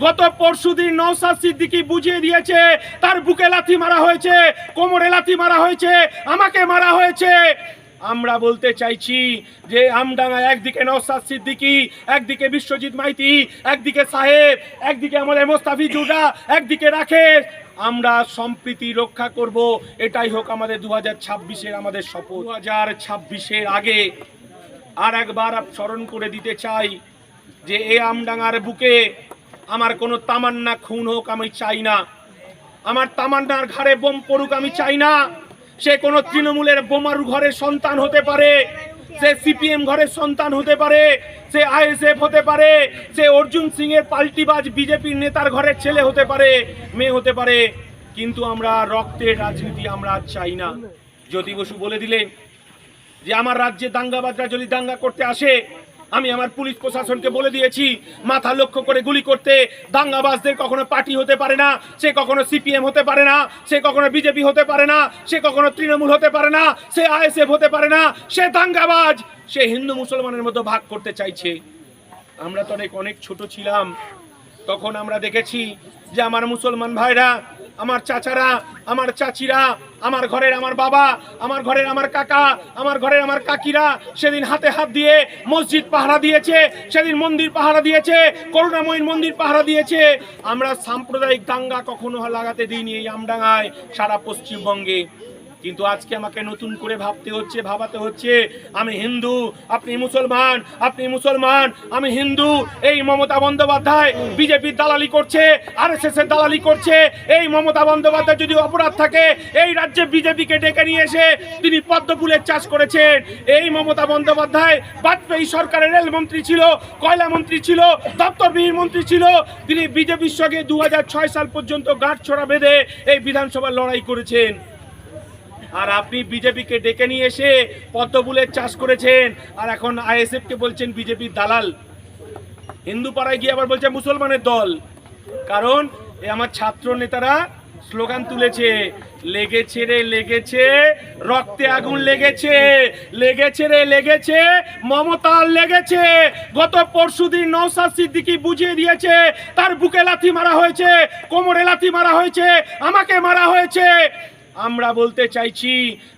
গত পরশুদিন নওসাদ সিদ্দিকি বুঝিয়ে দিয়েছে, তার বুকে লাথি মারা হয়েছে, কোমরে লাথি মারা হয়েছে, আমাকে মারা হয়েছে। আমরা বলতে চাইছি যে আমডাঙ্গা একদিকে নওসাদ সিদ্দিকি, একদিকে বিশ্বজিৎ মাইতি, একদিকে সাহেব, একদিকে আমাদের মোস্তাফিজুরা একদিকে রাকেশ। আমরা সম্প্রীতি রক্ষা করব, এটাই হোক আমাদের দু হাজার ছাব্বিশের আমাদের শপথ। দু হাজার ছাব্বিশের আগে আর একবার স্মরণ করে দিতে চাই যে এ আমডাঙ্গার বুকে আমার কোনো তামান্না, খুন হোক, আমি চাই না। আমার তামান্নার ঘরে বোম পড়ুক, আমি চাই না। সে কোনো তৃণমূলের বোমারু ঘরের সন্তান হতে পারে, সে সিপিএম ঘরের সন্তান হতে পারে, সে আইএসএফ হতে পারে, সে অর্জুন সিং এর পাল্টিবাজ বিজেপির নেতার ঘরের ছেলে হতে পারে, মেয়ে হতে পারে। কিন্তু আমরা রক্তের রাজনীতি আমরা চাই না। জ্যোতি বসু বলে দিলেন যে, আমার রাজ্যে দাঙ্গাবাজরা যদি দাঙ্গা করতে আসে আমি আমার পুলিশ প্রশাসনকে বলে দিয়েছি, মাথা লক্ষ্য করে গুলি করতে। দাঙ্গাবাজদের কখনো পার্টি হতে পারে না, সে কখনো সিপিএম হতে পারে না, সে কখনো বিজেপি হতে পারে না, সে কখনো তৃণমূল হতে পারে না, সে আইএসএফ হতে পারে না, সে দাঙ্গাবাজ। সে হিন্দু মুসলমানের মধ্যে ভাগ করতে চাইছে। আমরা তো অনেক অনেক ছোট ছিলাম। তখন আমরা দেখেছি যে আমার মুসলমান ভাইরা আমার চাচারা, আমার চাচিরা, আমার ঘরের আমার বাবা, আমার ঘরের আমার কাকা, আমার ঘরের আমার কাকিরা সেদিন হাতে হাত দিয়ে মসজিদ পাহারা দিয়েছে, সেদিন মন্দির পাহারা দিয়েছে, করুণাময়ীর মন্দির পাহারা দিয়েছে। আমরা সাম্প্রদায়িক দাঙ্গা কখনো লাগাতে দিইনি এই আমডাঙ্গায় সারা পশ্চিমবঙ্গে। কিন্তু আজকে আমাকে নতুন করে ভাবতে হচ্ছে, ভাবাতে হচ্ছে, আমি হিন্দু, আপনি মুসলমান আপনি মুসলমান, আমি হিন্দু, এই মমতা বন্দ্যোপাধ্যায় বিজেপির দালালি করছে আর এস এর দালালি করছে, এই মমতা বন্দ্যোপাধ্যায় যদি অপরাধ থাকে, এই রাজ্যে বিজেপিকে ডেকে নিয়ে এসে তিনি পদ্মফুলের চাষ করেছেন। এই মমতা বন্দ্যোপাধ্যায় বাজপেয়ী সরকারের রেলমন্ত্রী ছিল, কয়লা মন্ত্রী ছিল, দপ্তরবিহীন মন্ত্রী ছিল, তিনি বিজেপির সঙ্গে দু হাজার ছয় সাল পর্যন্ত গাঁট ছড়া বেঁধে এই বিধানসভার লড়াই করেছেন। আর আপনি বিজেপিকে ডেকে নিয়ে এসে পদ্মফুলের চাষ করেছেন। আর এখন আইএসএফ কে বলছেন বিজেপির দালাল। হিন্দু পাড়ায় গিয়ে আবার বলছে মুসলমানের দল। কারণ এ আমার ছাত্র নেতারা স্লোগান তুলেছে, লেগেছে রে, লেগেছে, রক্তে আগুন লেগেছে লেগেছে রে, লেগেছে মমতার লেগেছে, গত পরশুদিন নওসাদ সিদ্দিকি বুঝিয়ে দিয়েছে, তার বুকে লাথি মারা হয়েছে, কোমরে লাথি মারা হয়েছে, আমাকে মারা হয়েছে। আমরা বলতে চাইছি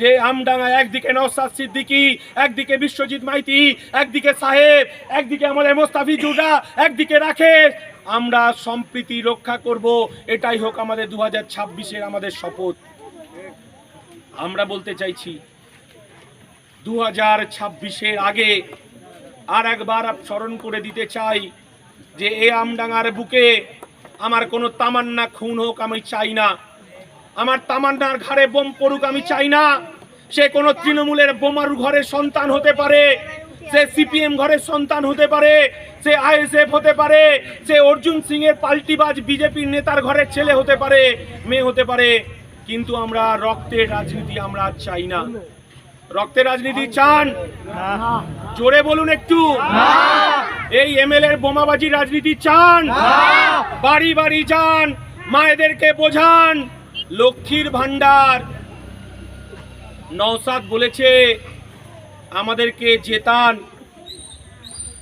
যে আমডাঙ্গা একদিকে নওসাদ সিদ্দিকি, একদিকে বিশ্বজিৎ মাইতি, একদিকে সাহেব, একদিকে আমাদের মোস্তাফিজুরা একদিকে রাকেশ। আমরা সম্প্রীতি রক্ষা করব, এটাই হোক আমাদের দু হাজার ছাব্বিশের আমাদের শপথ। আমরা বলতে চাইছি দু হাজার ছাব্বিশের আগে আর একবার স্মরণ করে দিতে চাই যে এ আমডাঙ্গার বুকে আমার কোনো তামান্না, খুন হোক আমি চাই না। আমার তামান্নার ঘাড়ে বোম পড়ুক, আমি চাই না সে কোনো তৃণমূলের বোমারু ঘরের সন্তান হতে পারে, সে সিপিএম ঘরের সন্তান হতে পারে, সে আইএসএফ হতে পারে, সে অর্জুন সিং এর পাল্টিবাজ বিজেপির নেতার ঘরের ছেলে হতে পারে, মেয়ে হতে পারে, কিন্তু আমরা রক্তের রাজনীতি আমরা চাই না। রক্তের রাজনীতি চান? জোরে বলুন একটু। এই এমএলএ এর বোমাবাজি রাজনীতি চান? বাড়ি বাড়ি যান, মায়েদেরকে বোঝান। লক্ষ্মীর ভান্ডার নওসাদ বলেছে, আমাদেরকে জেতান।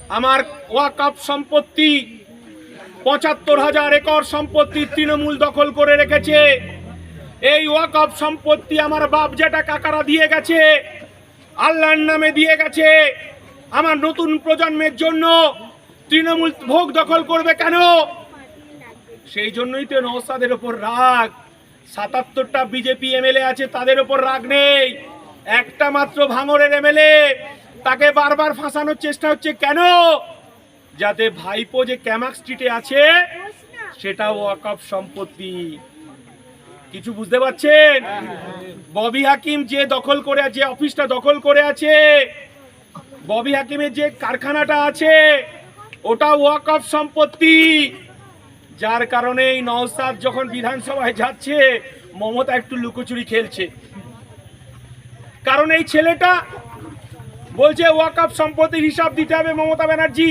আমার ওয়াকাপ সম্পত্তি, পঁচাত্তর হাজার একর সম্পত্তি তৃণমূল দখল করে রেখেছে। এই ওয়াকফ সম্পত্তি আমার বাপ যেটা কাকারা দিয়ে গেছে, আল্লাহর নামে দিয়ে গেছে। আমার নতুন প্রজন্মের জন্য তৃণমূল ভোগ দখল করবে কেন? সেই জন্যই তো নওসাদের ওপর রাগ। সাতাত্তরটা বিজেপি এমএলএ আছে, তাদের ওপর রাগ নেই। একটা মাত্র ভাঙরের এমএলএ, তাকে বারবার ফাঁসানোর চেষ্টা হচ্ছে কেন? যাতে ভাইপো যে ক্যামাক স্ট্রিটে আছে সেটা ওয়াকফ সম্পত্তি। কিছু বুঝতে পারছেন? ববি হাকিম যে দখল করে আছে অফিসটা দখল করে আছে, ববি হাকিমের যে কারখানাটা আছে, ওটা ওয়াকফ সম্পত্তি। যার কারণে এই নওসাদ যখন বিধানসভায় যাচ্ছে, মমতা একটু লুকোচুরি খেলছে। কারণ এই ছেলেটা বলছে ওয়াকফ সম্পত্তির হিসাব দিতে হবে মমতা ব্যানার্জি।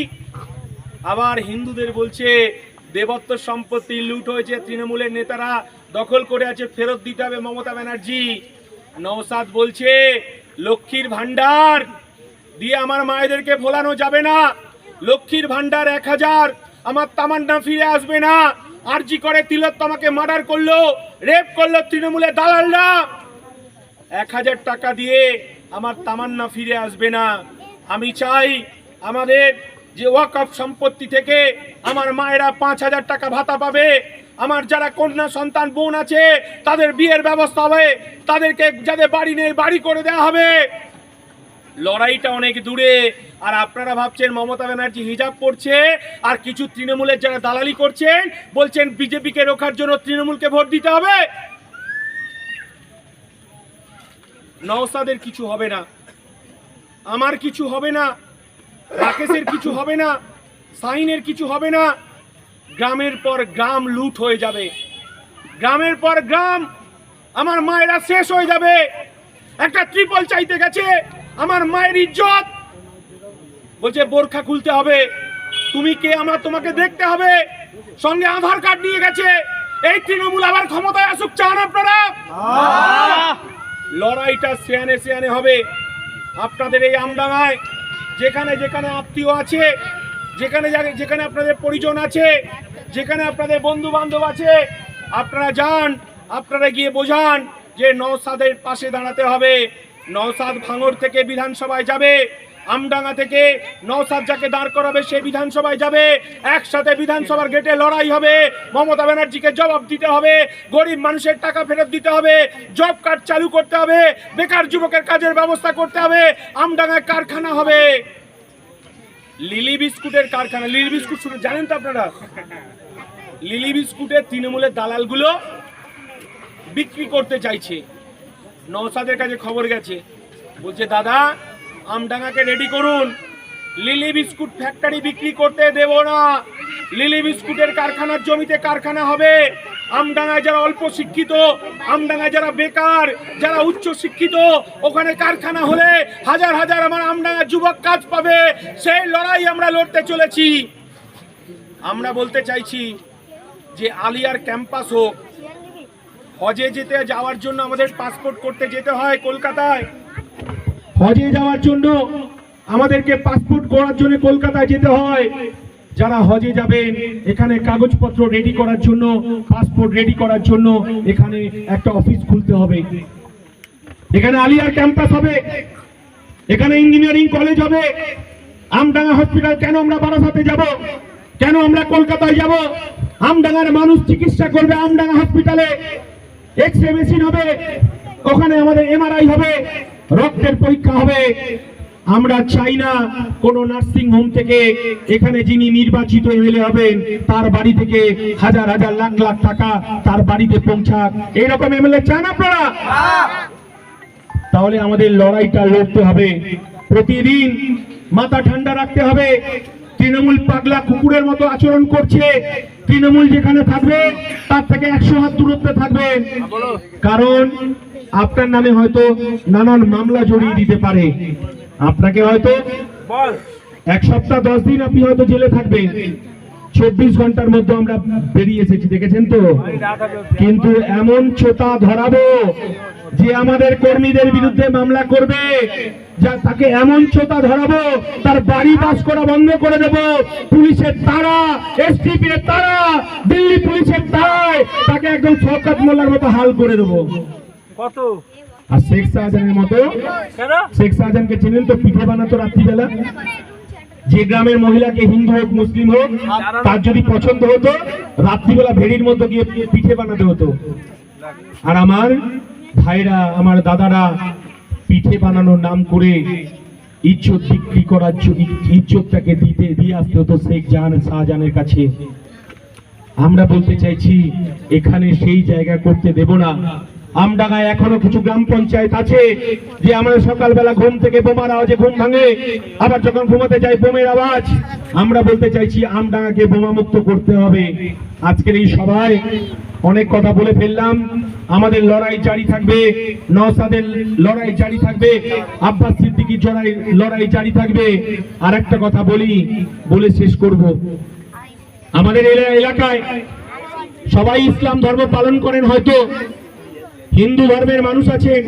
আবার হিন্দুদের বলছে, দেবত্ব সম্পত্তি লুট হয়েছে তৃণমূলের নেতারা, দখল করে আছে, ফেরত দিতে হবে মমতা ব্যানার্জি। নওসাদ বলছে, লক্ষ্মীর ভান্ডার দিয়ে আমার মায়েদেরকে ভোলানো যাবে না। লক্ষ্মীর ভান্ডার এক হাজার আমার তামান্না ফিরে আসবে না। আরজি করে তিলোত্তমাকে মার্ডার করল, রেপ করল তৃণমূলের দালালরা। এক হাজার টাকা দিয়ে আমার তামান্না ফিরে আসবে না। আমি চাই আমাদের যে ওয়াকফ সম্পত্তি থেকে আমার মায়েরা পাঁচ হাজার টাকা ভাতা পাবে। আমার যারা কন্যা সন্তান, বোন আছে, তাদের বিয়ের ব্যবস্থা হবে। তাদেরকে যাদের বাড়ি নেই, বাড়ি করে দেওয়া হবে। লড়াইটা অনেক দূরে। আর আপনারা ভাবছেন মমতা ব্যানার্জি হিজাব পড়ছে, আর কিছু তৃণমূলের যারা দালালি করছেন, বলছেন বিজেপিকে রোখার জন্য তৃণমূলকে ভোট দিতে হবে? নওসাদের কিছু হবে না। আমার কিছু হবে না। রাকেশের কিছু হবে না। সাইনের কিছু হবে না। গ্রামের পর গ্রাম লুট হয়ে যাবে। গ্রামের পর গ্রাম আমার মায়েরা শেষ হয়ে যাবে। একটা ট্রিপল চাইতে গেছে। আমার মায়ের ইজ্জত বলছে, বোরখা খুলতে হবে। তুমি কে? আমার তোমাকে দেখতে হবে। সঙ্গে আধার কার্ড নিয়ে গেছে। এই তৃণমূল আবার ক্ষমতায় আসুক, চান আপনারা? লড়াইটা সেয়ানে সেয়ানে হবে। আপনাদের এই আমডাঙায়, যেখানে যেখানে আত্মীয় আছে, যেখানে যেখানে আপনাদের পরিজন আছে, যেখানে আপনাদের বন্ধু বান্ধব আছে, আপনারা যান, আপনারা গিয়ে বোঝান যে নওসাদের পাশে দাঁড়াতে হবে। নওসাদ ভাঙর থেকে বিধানসভায় যাবে। আমডাঙ্গা থেকে নওসাদ যাকে দাঁড় করাবে সে বিধানসভায় যাবে। একসাথে বিধানসভার গেটে লড়াই হবে। মমতা ব্যানার্জিকে জবাব দিতে হবে। গরিব মানুষের টাকা ফেরত দিতে হবে। জব কার্ড চালু করতে হবে। বেকার যুবকের কাজের ব্যবস্থা করতে হবে। আমডাঙ্গায় কারখানা হবে। লিলি বিস্কুটের কারখানা। লিলি বিস্কুট শুনে জানেন তো আপনারা? লিলি বিস্কুটের তৃণমূলের দালালগুলো বিক্রি করতে চাইছে। নৌসাদের কাছে খবর গেছে। বলছে, দাদা আমডাঙ্গাকে রেডি করুন। লিলি বিস্কুট ফ্যাক্টরি বিক্রি করতে দেব না। লিলি বিস্কুটের কারখানার জমিতে কারখানা হবে। আমডাঙ্গায় যারা অল্প শিক্ষিত, আমডাঙ্গায় যারা বেকার, যারা উচ্চ শিক্ষিত, ওখানে কারখানা হলে হাজার হাজার আমার আমডাঙ্গা যুবক কাজ পাবে। সেই লড়াই আমরা লড়তে চলেছি। আমরা বলতে চাইছি যে আলিয়ার ক্যাম্পাস হোক, হজে যেতে যাওয়ার জন্য আমাদের পাসপোর্ট করতে যেতে হয় কলকাতায়। হজে যাওয়ার জন্য আমাদেরকে পাসপোর্ট করার জন্য কলকাতায় যেতে হয়। যারা হজে যাবেন, এখানে কাগজপত্র রেডি করার জন্য পাসপোর্ট রেডি করার জন্য এখানে একটা অফিস খুলতে হবে। এখানে আলিয়ার ক্যাম্পাস হবে, এখানে ইঞ্জিনিয়ারিং কলেজ হবে। আমডাঙ্গা হসপিটাল কেন আমরা বারাসাতে যাব? কেন আমরা কলকাতায় যাব? আমডাঙ্গার মানুষ চিকিৎসা করবে আমডাঙ্গা হসপিটালে এক্স রে মেশিন হবে, ওখানে আমাদের এমআরআই হবে। রক্তের পরীক্ষা হবে। আমরা চাই না কোন নার্সিং হোম থেকে এখানে যিনি নির্বাচিত এমএলএ হবেন, তার বাড়ি থেকে হাজার হাজার লাখ লাখ টাকা তার বাড়িতে পৌঁছাক। এরকম এমএলএ চান আপনারা? তাহলে আমাদের লড়াইটা লড়তে হবে। প্রতিদিন মাথা ঠান্ডা রাখতে হবে। তৃণমূল পাগলা কুকুরের মতো আচরণ করছে। তৃণমূল যেখানে থাকবে তার থেকে একশো হাত দূরত্বে থাকবে। কারণ আপনার নামে হয়তো নানান মামলা জড়িয়ে দিতে পারে। আপনাকে হয়তো এক সপ্তাহ দশ দিন আপনি হয়তো জেলে থাকবেন। চব্বিশ ঘণ্টার মধ্যে আমরা বেরিয়ে এসেছি দেখেছেন তো? কিন্তু এমন চোতা ধরাবো যে আমাদের কর্মীদের বিরুদ্ধে মামলা করবে যা তাকে এমন চোতা ধরাবো তার বাড়ি বাস করা বন্ধ করে দেব। পুলিশের তারা এসটিপি এর তারা দিল্লি পুলিশের তারায় তাকে একদম শওকত মোল্লার মতো হাল করে দেবো। কত? আর শেখ শাহজাহানের মতো? শেখ শাহজাহানকে চেনেন তো পিঠে বানাতো রাত্রিবেলা? যে গ্রামের মহিলাকে হিন্দু হোক, মুসলিম হোক, তার যদি পছন্দ হতো, রাত্রিবেলা ভেড়ির মধ্যে গিয়ে পিঠে বানাতে হতো। আর আমার ভাইরা, আমার দাদারা পিঠে বানানোর নাম করে ইজ্জত বিক্রি করার ইজ্জতটাকে দিতে, দিয়ে আসতে হতো শেখ জাহান শাহজাহানের কাছে। আমরা বলতে চাইছি, এখানে সেই জায়গা করতে দেব না। আমডাঙ্গায় এখনও কিছু গ্রাম পঞ্চায়েত আছে যে আমরা সকালবেলা ঘুম থেকে বোমার আওয়াজে ঘুম ভাঙে, আবার যখন ঘুমাতে যাই বোমের আওয়াজ, আমরা বলতে চাইছি আমডাঙ্গাকে বোমা মুক্ত করতে হবে। আজকের এই সভায় অনেক কথা বলে ফেললাম। আমাদের লড়াই জারি থাকবে, নওসাদের লড়াই জারি থাকবে, আব্বাস সিদ্দিকির লড়াই লড়াই জারি থাকবে। আর একটা কথা বলি, বলে শেষ করব। আমাদের এলা- এলাকায় সবাই ইসলাম ধর্ম পালন করেন হয়তো হিন্দু ধর্মের মানুষ আছেন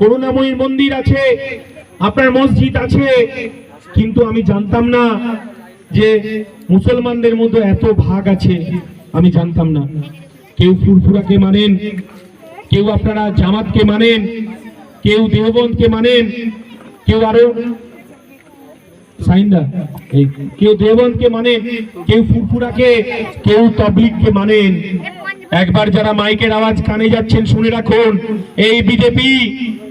করুণাময়ীর মন্দির আছে, আপনার মসজিদ আছে। কিন্তু আমি জানতাম না যে মুসলমানদের মধ্যে এত ভাগ আছে। আমি জানতাম না। কেউ ফুরফুরাকে মানেন, কেউ আপনারা জামাতকে মানেন, কেউ দেওবন্দকে মানেন, কেউ আরও সাইন্দা কেউ দেওবন্দকে মানেন, কেউ ফুরফুরাকে, কেউ তবলিগকে মানেন। একবার যারা মাইকের আওয়াজ কানে যাচ্ছেন, শুনে রাখুন। এই বিজেপি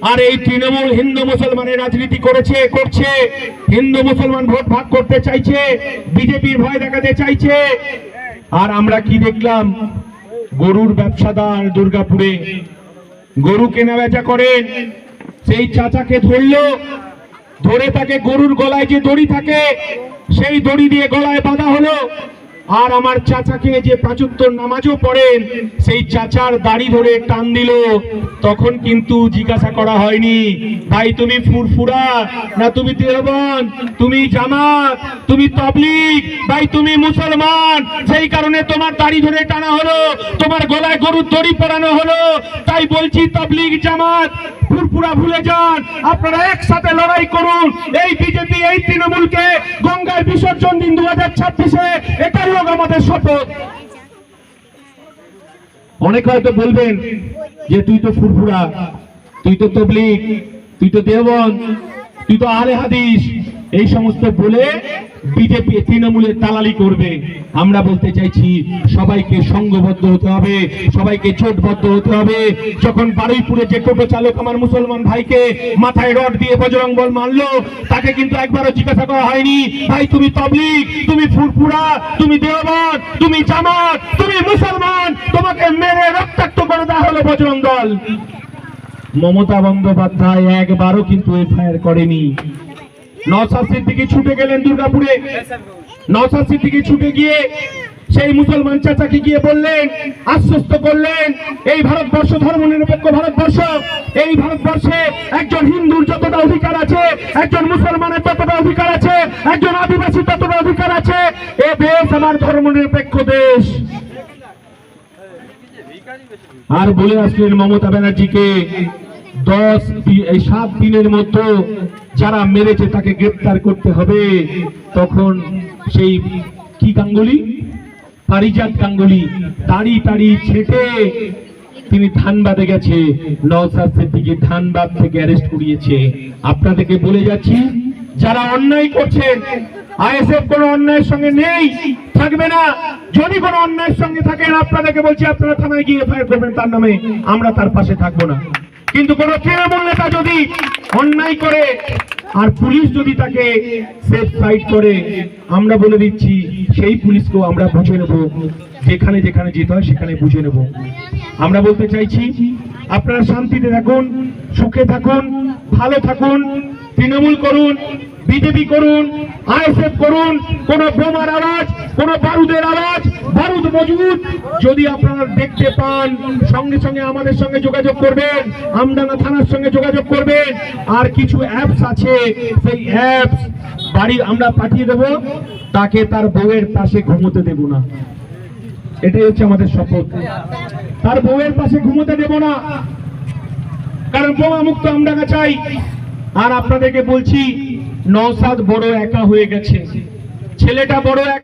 আর এই তৃণমূল হিন্দু মুসলমানের রাজনীতি করেছে, করছে। হিন্দু মুসলমান ভোট ভাগ করতে চাইছে, বিজেপির ভয় দেখাতে চাইছে। আর আমরা কি দেখলাম? গরুর ব্যবসাদার দুর্গাপুরে গরু কেনা বেচা করেন সেই চাচাকে ধরলো, ধরে তাকে গরুর গলায় যে দড়ি থাকে, সেই দড়ি দিয়ে গলায় বাঁধা হলো। আর আমার চাচাকে যে পাঁচুত্তর নামাজও পড়েন, সেই চাচার দাড়ি ধরে টান দিল। তখন কিন্তু জিজ্ঞাসা করা হয়নি, ভাই, তুমি ফুরফুরা না তুমি দেহবন? তুমি জামাত? তুমি তবলিগ? ভাই, তুমি মুসলমান? সেই কারণে তোমার দাড়ি ধরে টানা হলো, তোমার গলায় গরুর দড়ি পরানো হলো, তাই বলছি তবলিগ জামাত ফুরফুরা ভুলে যান। আপনারা একসাথে লড়াই করুন। এই বিজেপি, এই তৃণমূলকে গঙ্গায় বিসর্জন দিন দু হাজার ছাব্বিশে। এটাই হোক আমাদের শপথ। অনেক হয়তো বলবেন যে, তুই তো ফুরফুরা তুই তো তবলিক তুই তো দেওবন তুই তো আলে হাদিস। এই সমস্ত বলে বিজেপি তৃণমূলের দালালি করবে। আমরা বলতে চাইছি, সবাইকে সংঘবদ্ধ হতে হবে, সবাইকে চোটবদ্ধ হতে হবে। যখন বারুইপুরে যে টোটো চালক আমার মুসলমান ভাইকে মাথায় রড দিয়ে বজরং বল মারলো, তাকে কিন্তু একবারও জিজ্ঞাসা করা হয়নি। ভাই, তুমি তবলিগ, তুমি ফুরফুরা, তুমি দেওবন তুমি জামাত, তুমি মুসলমান, তোমাকে মেরে রক্তাক্ত করে দেওয়া হলো বজরং দল। মমতা বন্দ্যোপাধ্যায় একবারও কিন্তু এফআইআর করেনি। নওসাদ সিদ্দিকি ছুটে গেলেন দুর্গাপুরে। নওসাদ সিদ্দিকি ছুটে গিয়ে সেই মুসলমান চাচাকে গিয়ে বললেন, আশ্বস্ত করলেন, এই ভারতবর্ষ ধর্ম নিরপেক্ষ ভারতবর্ষ, এই ভারতবর্ষে একজন হিন্দুর যতটা অধিকার আছে, একজন মুসলমানের ততটা অধিকার আছে, একজন আদিবাসী ততটা অধিকার আছে, এ দেশ আমার ধর্ম নিরপেক্ষ দেশ। আর বলে আসলেন মমতা ব্যানার্জিকে দশ এই সাত দিনের মতো যারা মেরেছে তাকে গ্রেপ্তার করতে হবে। তখন সেই কি গাঙ্গুলি? পারিজাত গাঙ্গুলি তাড়ি তাড়ি ছেটে তিনি ধানবাদে গেছে। নওসাদ সিদ্দিকি ধানবাদ থেকে অ্যারেস্ট করিয়েছে। আপনাদেরকে বলে যাচ্ছি, যারা অন্যায় করছেন আইএসএফ কোনো অন্যায়ের সঙ্গে নেই, থাকবে না। যদি কোনো অন্যায়ের সঙ্গে থাকেন, আপনাদেরকে বলছি, আপনারা থানায় গিয়ে এফআইআর করবেন তার নামে। আমরা তার পাশে থাকব না। কিন্তু কোন তৃণমূল নেতা যদি অন্যায় করে, আর পুলিশ যদি তাকে সেফ সাইড করে, আমরা বলে দিচ্ছি, সেই পুলিশকেও আমরা বুঝে নেব। যেখানে যেখানে যেতে হয়, সেখানে বুঝে নেব। আমরা বলতে চাইছি, আপনারা শান্তিতে থাকুন, সুখে থাকুন, ভালো থাকুন, তৃণমূল করুন বিজেপি করুন, আইএসএফ করুন, কোন বোমার আওয়াজ, কোন বারুদের আওয়াজ, বারুদ মজুদ যদি আপনারা দেখতে পান, সঙ্গে সঙ্গে আমাদের সঙ্গে যোগাযোগ করবেন, আমডাঙ্গা থানার সঙ্গে যোগাযোগ করবেন। আর কিছু অ্যাপস আছে, সেই অ্যাপস বাড়ি আমরা পাঠিয়ে দেব, তাকে তার বউয়ের পাশে ঘুমোতে দেব না। এটাই হচ্ছে আমাদের শপথ। তার বউয়ের পাশে ঘুমোতে দেব না। কারণ বোমা মুক্ত আমডাঙ্গা চাই। আর আপনাদেরকে বলছি নওসাদ বড় একা হয়ে গেছে। ছেলেটা বড় এক